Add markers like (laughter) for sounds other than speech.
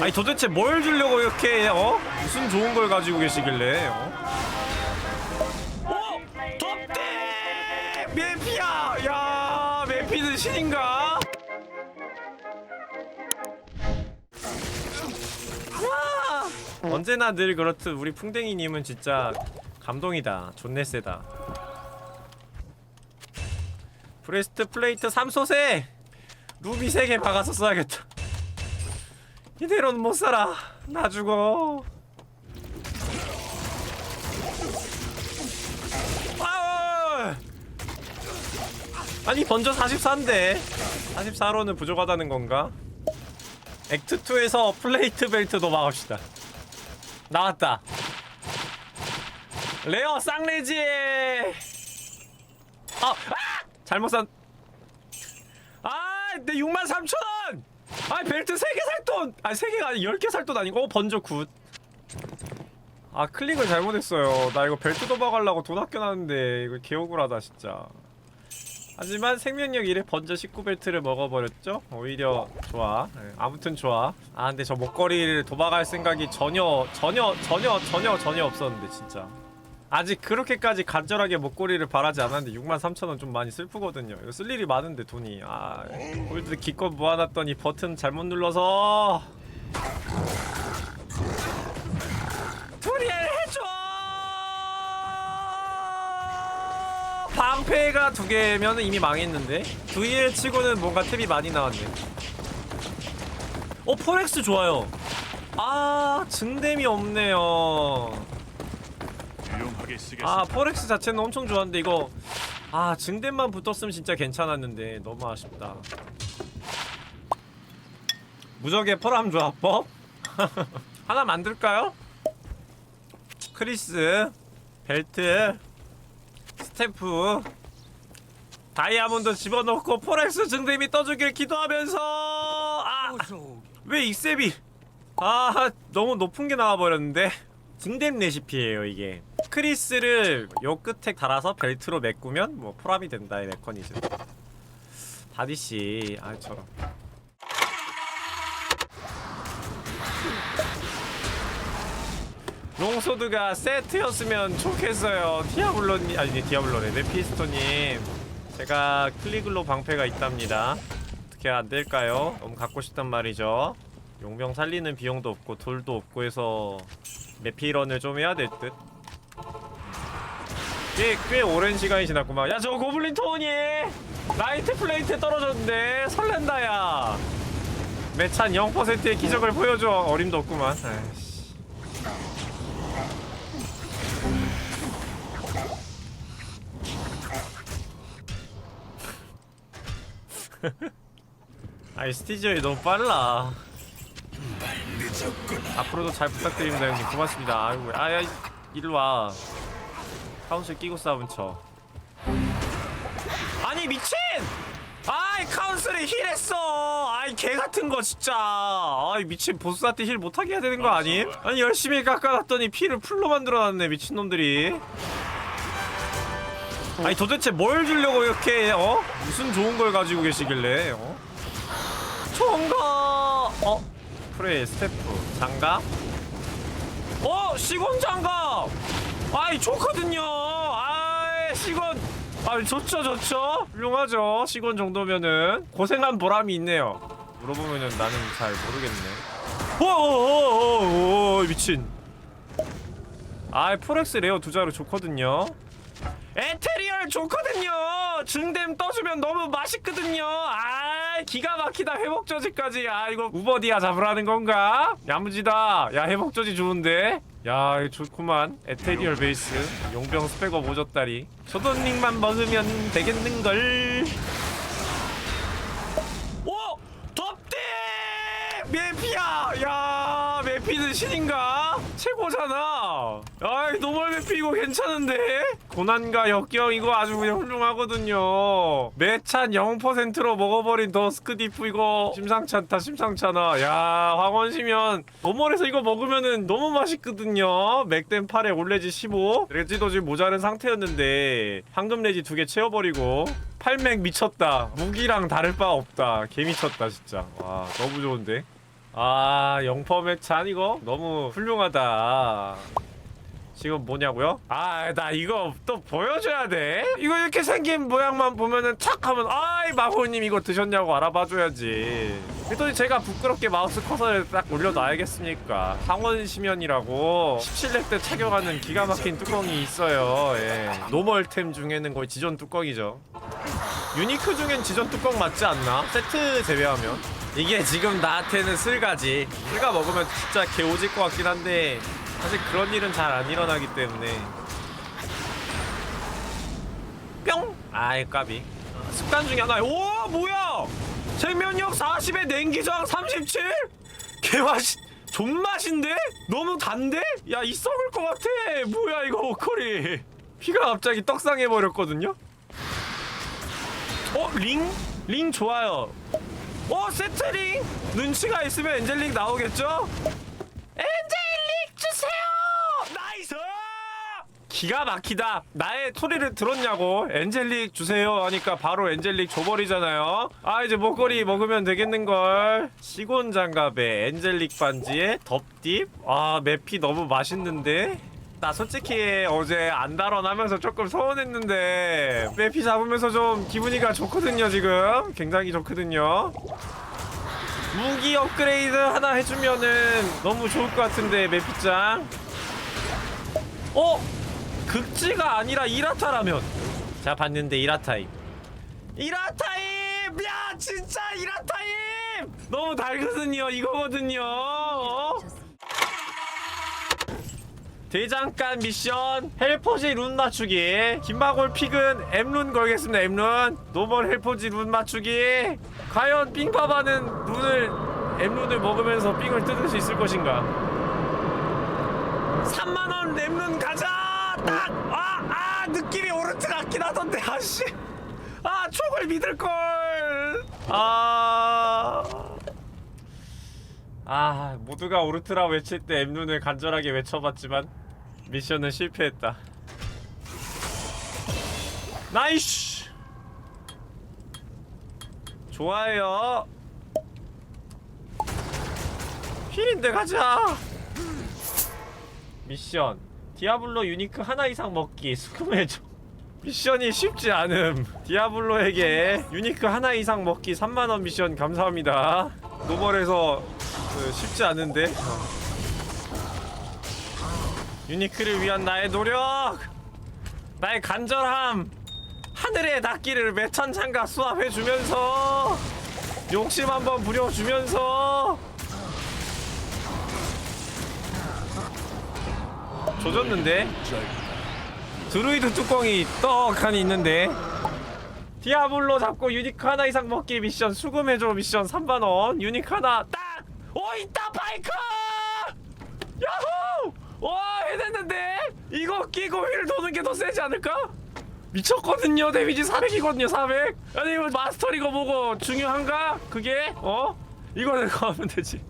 아니 도대체 뭘 주려고 이렇게 어? 무슨 좋은 걸 가지고 계시길래 어? 어? 덥대! 메피야! 야 메피는 신인가? 와! 언제나 늘 그렇듯 우리 풍뎅이님은 진짜 감동이다 존내 세다 브레스트 플레이트 3소세! 루비 3개 박아서 써야겠다 이대로는 못 살아. 나 죽어. 아우! 아니 번져 44인데 44로는 부족하다는 건가? 액트 2에서 플레이트 벨트도 막읍시다. 나왔다. 레어 쌍레지. 아, 아! 잘못 산. 아, 내 63,000원. 아 벨트 3개 살 돈! 아니 3개가 아니 10개 살 돈 아니고 어 번져 굿. 아 클릭을 잘못했어요. 나 이거 벨트 도박하려고 돈 아껴놨는데 이거 개억울하다 진짜. 하지만 생명력 1에 번져 19벨트를 먹어버렸죠? 오히려 좋아. 네, 아무튼 좋아. 아 근데 저 목걸이를 도박할 생각이 전혀 전혀 전혀 전혀 전혀 없었는데 진짜. 아직 그렇게까지 간절하게 목걸이를 바라지 않았는데 63,000원 좀 많이 슬프거든요. 이거 쓸 일이 많은데 돈이. 아, 골드 기껏 모아놨더니 버튼 잘못 눌러서. 투리엘 해줘! 방패가 두 개면 이미 망했는데? 두리엘 치고는 뭔가 탭이 많이 나왔네. 어, 포렉스 좋아요. 아, 증dem이 없네요. 유용하게 쓰겠습니다. 아 포렉스 자체는 엄청 좋았는데 이거 아 증dem만 붙었으면 진짜 괜찮았는데 너무 아쉽다. 무적의 포람 조합법? (laughs) 하나 만들까요? 크리스 벨트 스태프 다이아몬드 집어넣고 포렉스 증dem이 떠주길 기도하면서! 아 왜 익셉이? 아 너무 높은 게 나와버렸는데? 증dem 레시피예요 이게 크리스를 요 끝에 달아서 벨트로 메꾸면 뭐 포함이 된다의 메커니즘. 바디씨 아 저런. 롱소드가 세트였으면 좋겠어요. 디아블로님 아니 디아블로네. 네피스토님. 제가 클리글로 방패가 있답니다. 어떻게 안될까요? 너무 갖고 싶단 말이죠. 용병 살리는 비용도 없고 돌도 없고 해서 메피런을 좀 해야 될 듯. 꽤, 꽤 오랜 시간이 지났구만. 야, 저 고블린 토니! 라이트 플레이트에 떨어졌는데, 설렌다, 야! 매찬 0%의 기적을 보여줘. 어림도 없구만. 아이씨. (laughs) 아이, 스티지얼이 너무 빨라. 앞으로도 잘 부탁드립니다 형님 고맙습니다 아이고 아야 일로와 카운슬 끼고 싸운 척 아니 미친 아이 카운슬이 힐했어 아이 개같은 거 진짜 아이 미친 보스한테 힐 못하게 해야 되는 거 아님? 아니 열심히 깎아놨더니 피를 풀로 만들어놨네 미친놈들이 아니 도대체 뭘 주려고 이렇게 어? 무슨 좋은 걸 가지고 계시길래 어? 총가 어? 프레이 스태프 장갑 어 시곤 장갑 아이 좋거든요. 아이 시곤 아 좋죠 좋죠. 훌륭하죠. 시곤 정도면은 고생한 보람이 있네요. 물어보면은 나는 잘 모르겠네. 오오오오 미친. 아이 포렉스 레어 두 자루 좋거든요. 에테리얼 좋거든요. 증댐 떠주면 너무 맛있거든요. 아 기가 막히다 회복 저지까지. 아 이거 우버디아 잡으라는 건가? 야무지다. 야 회복 저지 좋은데 야 이거 좋구만 에테리얼 베이스 용병 스펙업 오졌다리 소돈링만 먹으면 되겠는걸 오! 덥대! 메피야! 야 메피는 신인가? 최고잖아. 아이 노멀 메피 이거 괜찮은데? 고난과 역경 이거 아주 그냥 훌륭하거든요. 매찬 0%로 먹어버린 더스크 디프 이거 심상찮다 심상찮아. 야 황원시면 노멀에서 이거 먹으면은 너무 맛있거든요. 맥댐 8에 올레지 15 레지도 지금 모자른 상태였는데 황금 레지 두 개 채워버리고 8맥 미쳤다. 무기랑 다를 바 없다. 개 미쳤다 진짜. 와 너무 좋은데 아 영펌의 찬 이거 너무 훌륭하다 지금 뭐냐고요? 아 나 이거 또 보여줘야 돼? 이거 이렇게 생긴 모양만 보면은 착 하면 아이 마호님 이거 드셨냐고 알아봐줘야지 그랬더니 제가 부끄럽게 마우스 커서를 딱 올려놔야겠습니까 상원 시면이라고 17렙 때 착용하는 기가 막힌 뚜껑이 있어요 예. 노멀템 중에는 거의 지존 뚜껑이죠 유니크 중엔 지전 뚜껑 맞지 않나? 세트 제외하면 이게 지금 나한테는 슬가지 슬가 먹으면 진짜 개 오질 것 같긴 한데 사실 그런 일은 잘 안 일어나기 때문에 뿅! 아이 까비 습관 중에 하나 오 뭐야 생명력 40에 냉기저항 37? 개맛이 존맛인데? 너무 단데? 야 이 썩을 것 같아 뭐야 이거 오커리 피가 갑자기 떡상해버렸거든요? 어? 링? 링 좋아요 어? 세트링? 눈치가 있으면 엔젤릭 나오겠죠? 엔젤릭 주세요! 나이스! 기가 막히다 나의 소리를 들었냐고 엔젤릭 주세요 하니까 바로 엔젤릭 줘버리잖아요 아 이제 목걸이 먹으면 되겠는걸 시곤 장갑에 엔젤릭 반지에 덥딥 아 맵이 너무 맛있는데 나 솔직히 어제 안달원 하면서 조금 서운했는데 맵이 잡으면서 좀 기분이가 좋거든요 지금 굉장히 좋거든요 무기 업그레이드 하나 해주면은 너무 좋을 것 같은데 맵이짱 어? 극지가 아니라 이라타라면 자 봤는데 이라타임 이라타임! 야 진짜 이라타임! 너무 달거든요 이거거든요 어? 대장간 미션 헬포지 룬 맞추기. 김마골 픽은 M룬 걸겠습니다 M룬. 노멀 헬포지 룬 맞추기. 과연 삥파바는 룬을 M룬을 먹으면서 삥을 뜯을 수 있을 것인가? 3만원 램룬 가자! 딱! 아! 아! 느낌이 오르트 같긴 하던데 아씨. 아 촉을 믿을걸. 아... 아 모두가 오르트라 외칠 때 M룬을 간절하게 외쳐봤지만 미션은 실패했다. 나이스! 좋아요. 힐인데 가자. 미션. 디아블로 유니크 하나 이상 먹기. 수금해줘 미션이 쉽지 않음. 디아블로에게 유니크 하나 이상 먹기 3만원 미션 감사합니다. 노멀에서 그, 쉽지 않은데? 어. 유니크를 위한 나의 노력 나의 간절함 하늘의 닿기를 매천장가 수합해주면서 욕심 한번 부려주면서 조졌는데 드루이드 뚜껑이 떡하니 있는데 디아블로 잡고 유니크 하나 이상 먹기 미션 수금해줘 미션 3만원 유니크 하나 딱! 오 있다 바이크! 야호! 와 해냈는데? 이거 끼고 휠 도는 게 더 세지 않을까? 미쳤거든요 데미지 400이거든요 400 아니 이거 마스터리거 뭐고 중요한가? 그게? 어? 이거 내가 하면 되지